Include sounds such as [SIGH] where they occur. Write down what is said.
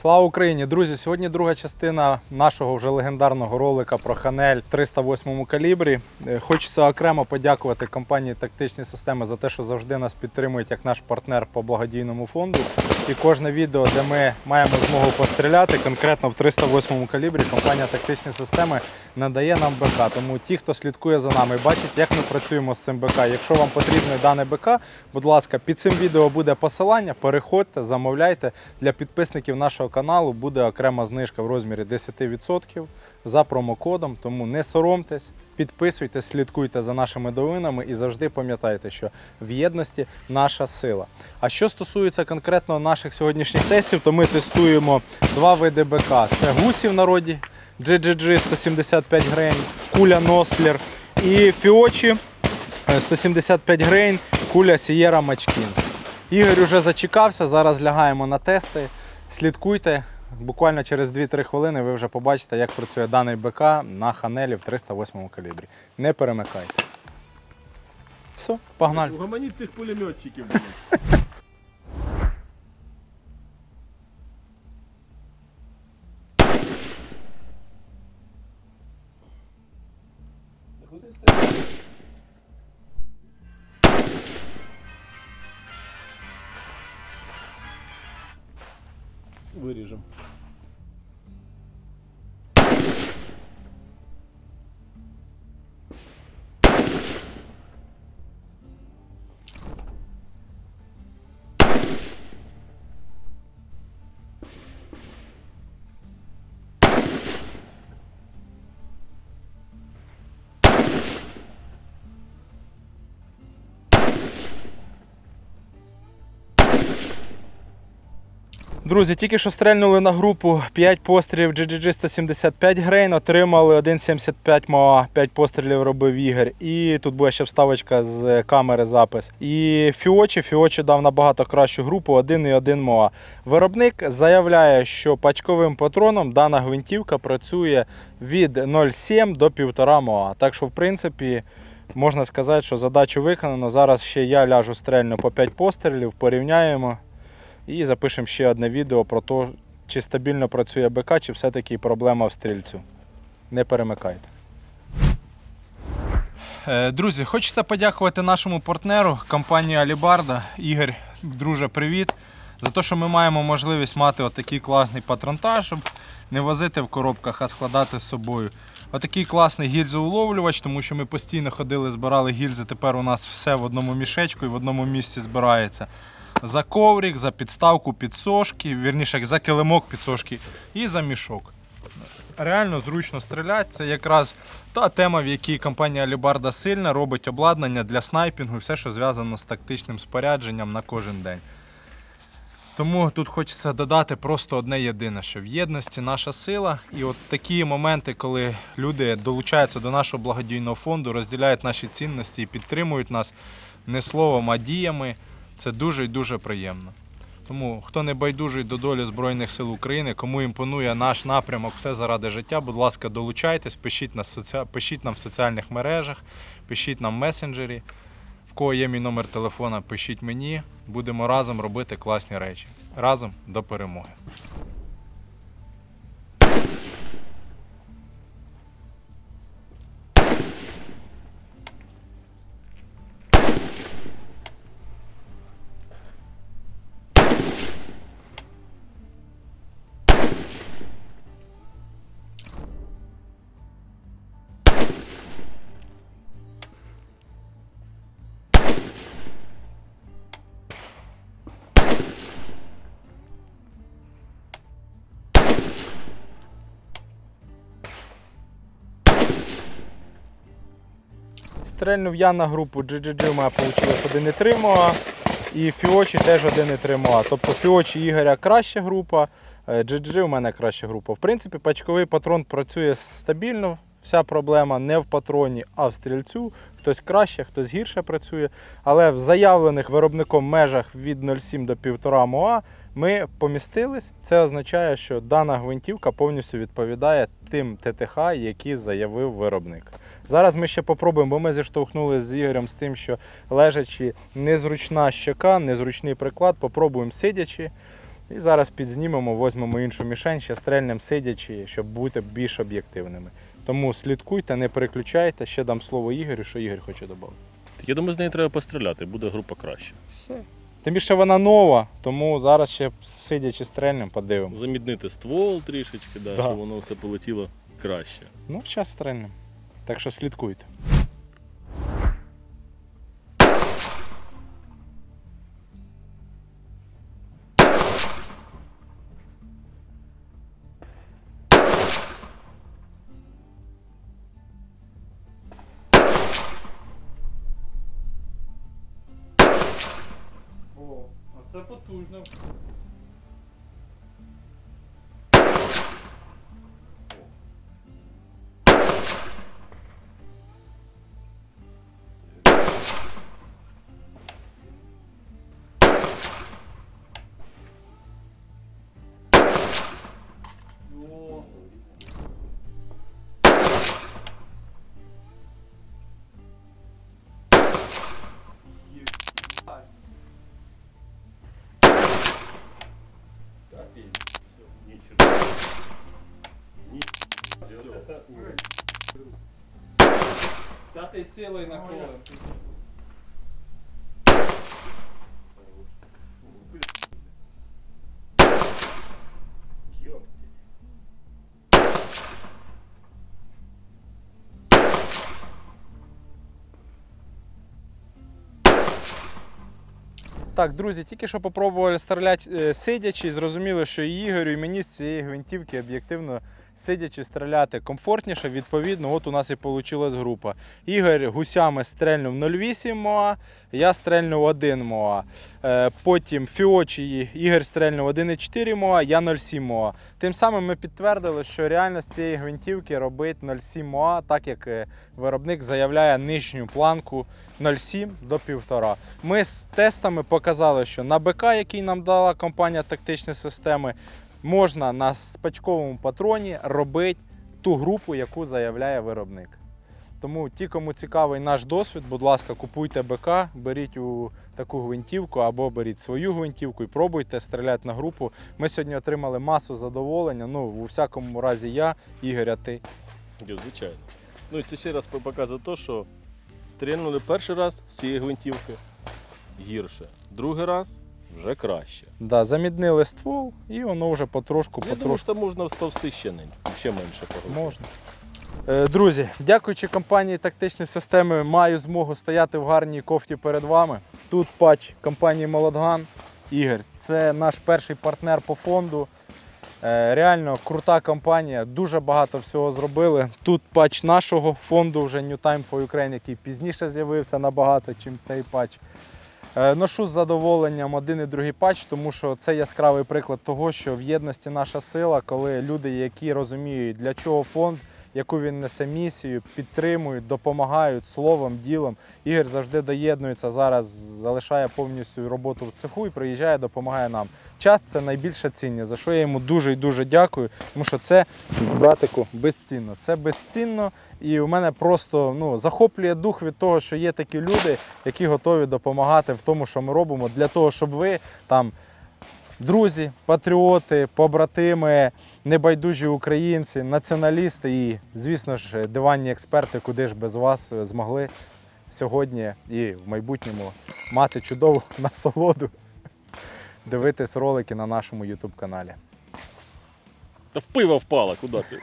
Слава Україні! Друзі! Сьогодні друга частина нашого вже легендарного ролика про Ханель 308 калібрі. Е, Хочеться окремо подякувати компанії Тактичні системи за те, що завжди нас підтримують як наш партнер по благодійному фонду. І кожне відео, де ми маємо змогу постріляти, конкретно в 308 калібрі, компанія Тактичні системи надає нам БК. Тому ті, хто слідкує за нами, бачать, як ми працюємо з цим БК. Якщо вам потрібне дане БК, будь ласка, під цим відео буде посилання. Переходьте, замовляйте. Для підписників нашого каналу буде окрема знижка в розмірі 10% за промокодом. Тому не соромтесь, підписуйтесь, слідкуйте за нашими новинами і завжди пам'ятайте, що в єдності наша сила. А що стосується конкретно наших сьогоднішніх тестів, то ми тестуємо два види БК: це гусі в народі. GGG 175 грейн, куля Нослер і Фіочі е, 175 грейн, куля Sierra Мачкін. Ігор уже зачекався, зараз лягаємо на тести. Слідкуйте. Буквально через 2-3 хвилини ви вже побачите, як працює даний БК на ханелі в 308 калібрі. Не перемикайте. Все, погнали. Угомоніть цих пулеметчиків. Блін. Друзі, тільки що стрельнули на групу 5 пострілів GGG 175 грейн, отримали 1,75 МОА, 5 пострілів робив Ігор. І тут буде ще вставочка з камери запис. І Фіочі, Фіочі дав набагато кращу групу 1,1 МОА. Виробник заявляє, що пачковим патроном дана гвинтівка працює від 0,7 до 1,5 МОА. Так що, в принципі, можна сказати, що задачу виконано. Зараз ще я ляжу стрельну по 5 пострілів, порівняємо. І запишемо ще одне відео про те, чи стабільно працює БК, чи все-таки проблема в стрільцю. Не перемикайте. Е, Друзі, хочеться подякувати нашому партнеру, компанії Алібарда. Ігор, друже, привіт. За те, що ми маємо можливість мати отакий класний патронтаж, не возити в коробках, а складати з собою. Отакий класний гільзоуловлювач, тому що ми постійно ходили, збирали гільзи. Тепер у нас все в одному мішечку і в одному місці збирається за коврик, за підставку підсошки, вірніше за килимок підсошки і за мішок. Реально зручно стріляти. Це якраз та тема, в якій компанія Алібарда сильна робить обладнання для снайпінгу все, що зв'язано з тактичним спорядженням на кожен день. Тому тут хочеться додати просто одне єдине, що в єдності наша сила. І от такі моменти, коли люди долучаються до нашого благодійного фонду, розділяють наші цінності і підтримують нас не словом, а діями, це дуже і дуже приємно. Тому хто не байдужий до долі Збройних сил України, кому імпонує наш напрямок, все заради життя, будь ласка, долучайтесь, пишіть, на соці... пишіть нам в соціальних мережах, пишіть нам в месенджері. Кого є мій номер телефона, пишіть мені. Будемо разом робити класні речі. Разом до перемоги. Стрельнув я на групу GGG, у мене вийшло 1,3 МОА. І Фіочі теж 1,3 МОА. Тобто Фіочі Ігоря краща група, е, GGG у мене краща група. В принципі, пачковий патрон працює стабільно. Вся проблема не в патроні, а в стрільцю. Хтось краще, хтось гірше працює. Але в заявлених виробником межах від 0,7 до 1,5 МОА ми помістились. Це означає, що дана гвинтівка повністю відповідає тим ТТХ, які заявив виробник. Зараз ми ще попробуємо, бо ми зіштовхнулися з Ігорем з тим, що лежачи незручна щека, незручний приклад, попробуємо сидячи. І зараз підзнімемо, візьмемо іншу мішень, ще стрельнем сидячи, щоб бути більш об'єктивними. Тому слідкуйте, не переключайте. Ще дам слово Ігорю, що Ігор хоче додати. Я думаю, з нею треба постріляти, буде група краще. Все. Тим більше вона нова, тому зараз ще сидячи стрельнем, подивимося. Заміднити ствол трішечки, да, Да. щоб воно все полетіло краще. Ну, час стрельнем. Так що слідкуйте. Це потужно. П'ятий силою на коле. Так, друзі, тільки що попробували стріляти е, сидячи, зрозуміли, що і Ігорю, і мені з цієї гвинтівки об'єктивно сидячи стріляти комфортніше. Відповідно, от у нас і вийшла група. Ігор гусями стрельнув 0,8 МОА, я стрельнув 1 МОА. Е, Потім Фіочі Ігор стрельнув 1,4 МОА, я 0,7 МОА. Тим самим ми підтвердили, що реально з цієї гвинтівки робить 0,7 МОА, так як е, виробник заявляє нижню планку 0,7 до 1,5. Ми з тестами показали, що на БК, який нам дала компанія тактичні системи, можна на спачковому патроні робити ту групу, яку заявляє виробник. Тому ті, кому цікавий наш досвід, будь ласка, купуйте БК, беріть у таку гвинтівку або беріть свою гвинтівку і пробуйте стріляти на групу. Ми сьогодні отримали масу задоволення. Ну, у всякому разі, я, Ігор, а ти. Ні, Звичайно. Ну і це ще раз показує те, що стрільнули перший раз з цієї гвинтівки гірше. Другий раз вже краще. Да, заміднили ствол і воно вже потрошку, Я потрошку. що можна сповзти ще, ще менше поруху. Можна. Е, Друзі, дякуючи компанії тактичні системи, маю змогу стояти в гарній кофті перед вами. Тут патч компанії Молодган. Ігор, це наш перший партнер по фонду. Е, Реально крута компанія, дуже багато всього зробили. Тут патч нашого фонду, вже New Time for Ukraine, який пізніше з'явився набагато, чим цей патч. Е, Ношу з задоволенням один і другий патч, тому що це яскравий приклад того, що в єдності наша сила, коли люди, які розуміють, для чого фонд, яку він несе місію, підтримують, допомагають словом, ділом. Ігор завжди доєднується зараз, залишає повністю роботу в цеху і приїжджає, допомагає нам. Час це найбільша цінність, за що я йому дуже і дуже дякую, тому що це, братику, безцінно. Це безцінно, і у мене просто ну, захоплює дух від того, що є такі люди, які готові допомагати в тому, що ми робимо, для того, щоб ви там. Друзі, патріоти, побратими, небайдужі українці, націоналісти і, звісно ж, диванні експерти, куди ж без вас змогли сьогодні і в майбутньому мати чудову [LAUGHS] насолоду дивитись ролики на нашому YouTube каналі. Та в пиво впала, куди ти?